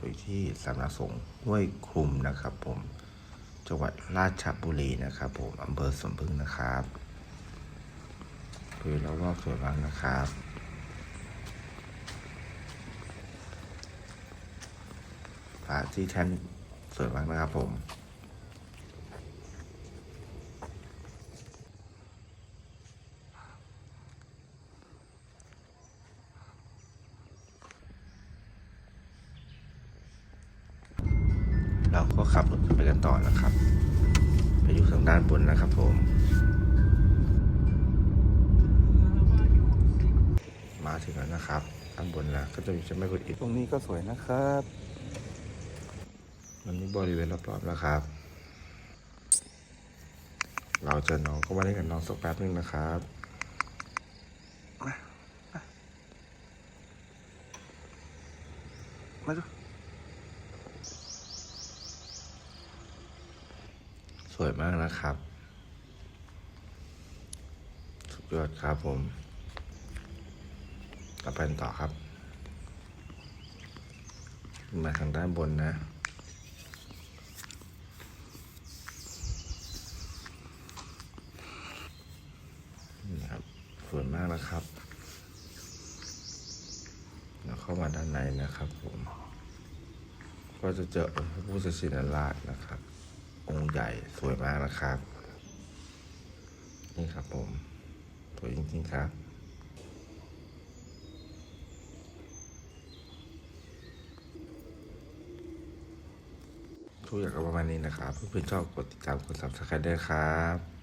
อยู่ที่สำนักสงฆ์ห้วยคลุมนะครับ ผมจังหวัดราชบุรีนะครับ ผมอำเภอสมพึ่งนะครับคือเรารอบสวยมากนะครับท่าที่แท่นสวยมากนะครับผม เราก็ขับรถขึ้นไปกันต่อนะครับ ไปอยู่ทางด้านบนนะครับผม มาถึงแล้วนะครับด้านบนแล้วก็จะมีเจ้าแม่กุฎอิมตรงนี้ก็สวยนะครับมันมีบริเวณรอบๆนะครับ เราเจอน้องก็มาเล่นกับน้องสักแป๊บนึงนะครับมามามาดู สวยมากนะครับ สุดยอดครับผมต่อไปกันต่อครับ มาทางด้านบนนะ นี่ครับ สวยมากนะครับแล้วเข้ามาด้านในนะครับผม ก็จะเจอองค์พระพุทธชินราชนะครับ องค์ใหญ่สวยมากนะครับ นี่ครับผม สวยจริงๆครับ ทุกอย่างก็ประมาณนี้นะครับ เพื่อนๆชอบกดติดตามกด subscribe ด้วยครับ